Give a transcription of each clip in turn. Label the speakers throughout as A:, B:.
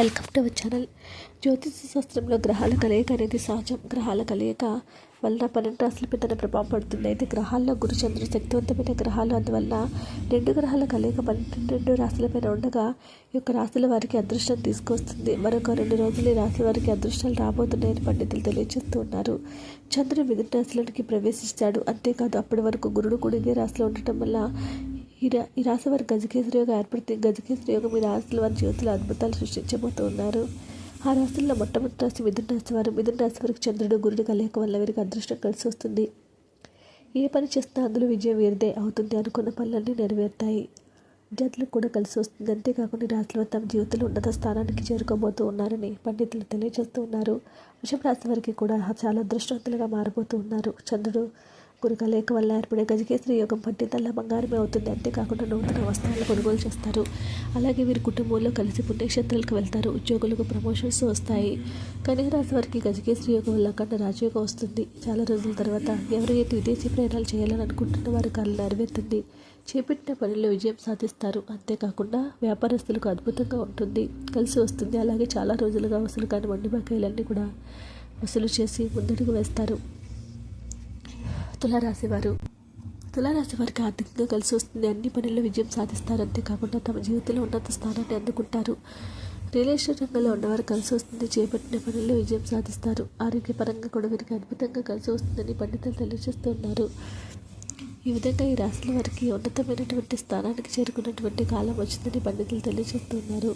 A: Welcome to our channel. జ్యోతిష శాస్త్రంలో గ్రహాల కలయిక అనేది సహజం. గ్రహాల కలయిక వల్ల పన్నెండు రాశులపై తన ప్రభావం పడుతుంది. అయితే గ్రహాల్లో గురుచంద్రుడు శక్తివంతమైన గ్రహాలు అందువల్ల రెండు గ్రహాల కలయిక పన్నెండు రాశులపైన ఉండగా ఈ యొక్క రాశుల వారికి అదృష్టం తీసుకొస్తుంది. మరొక రెండు రోజులు ఈ రాశి వారికి అదృష్టాలు రాబోతున్నాయని పండితులు తెలియజేస్తూ ఉన్నారు. చంద్రుడు మిథున రాశిలోనికి ప్రవేశిస్తాడు. అంతేకాదు అప్పటి వరకు గురుడు కూడా ఇదే రాశిలో ఉండటం వల్ల ఈ రా ఈ రాశి వారి గజకేసరి యోగం ఏర్పడితే గజకేసరి యోగం ఈ రాశులు వారి జీవితంలో అద్భుతాలు సృష్టించబోతూ ఉన్నారు ఆ రాశుల్లో మొట్టమొదటి రాశి మిథున రాశి వారు. మిథున రాశి వారికి చంద్రుడు గురుడు కలయిక వల్ల వీరికి అదృష్టం కలిసి వస్తుంది. ఏ పని చేస్తే అందులో విజయం వీరిదే అవుతుంది అనుకున్న పనులన్నీ నెరవేరుతాయి. విద్యార్థులకు కూడా కలిసి వస్తుంది. అంతేకాకుండా ఈ వారు తమ జీవితంలో ఉన్నత స్థానానికి చేరుకోబోతూ ఉన్నారని పండితులు తెలియజేస్తూ ఉన్నారు. వృషభ రాశి వారికి కూడా చాలా అదృష్టవంతులుగా మారబోతూ ఉన్నారు. చంద్రుడు గురు కలయిక వల్ల ఏర్పడే గజకేసరి యోగం పండితల్లా బంగారమే అవుతుంది. అంతేకాకుండా నూతన వస్త్రాలు కొనుగోలు చేస్తారు. అలాగే వీరి కుటుంబంలో కలిసి పుణ్యక్షేత్రాలకు వెళ్తారు. ఉద్యోగులకు ప్రమోషన్స్ వస్తాయి. కన్యరాశి వారికి గజకేసరి యోగం వల్ల కన్నా రాజయోగం వస్తుంది. చాలా రోజుల తర్వాత ఎవరైతే విదేశీ ప్రయాణాలు చేయాలని అనుకుంటున్న వారి కాలం నెరవేరుతుంది. చేపట్టిన పనుల్లో విజయం సాధిస్తారు. అంతేకాకుండా వ్యాపారస్తులకు అద్భుతంగా ఉంటుంది. కలిసి వస్తుంది. అలాగే చాలా రోజులుగా వసూలు కాని మండి బకాయిలన్నీ కూడా వసూలు చేసి ముందడుగు వేస్తారు. తులారాశి వారు తులారాశి వారికి ఆర్థికంగా కలిసి వస్తుంది. అన్ని పనుల్లో విజయం సాధిస్తారు. అంతేకాకుండా తమ జీవితంలో ఉన్నత స్థానాన్ని అందుకుంటారు. రియలేషన్ రంగంలో ఉన్నవారు కలిసి వస్తుంది. చేపట్టిన పనుల్లో విజయం సాధిస్తారు. ఆరోగ్యపరంగా కూడా వీరికి అద్భుతంగా కలిసి వస్తుందని పండితులు తెలియజేస్తున్నారు. ఈ విధంగా ఈ రాశుల వారికి ఉన్నతమైనటువంటి స్థానానికి చేరుకున్నటువంటి కాలం వచ్చిందని పండితులు తెలియజేస్తున్నారు.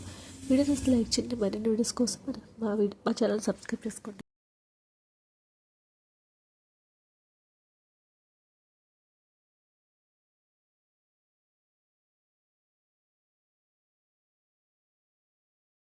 A: వీడియోస్ లైక్ చేయండి. మరిన్ని వీడియోస్ కోసం మా వీడియో మా ఛానల్ సబ్స్క్రైబ్ చేసుకోండి.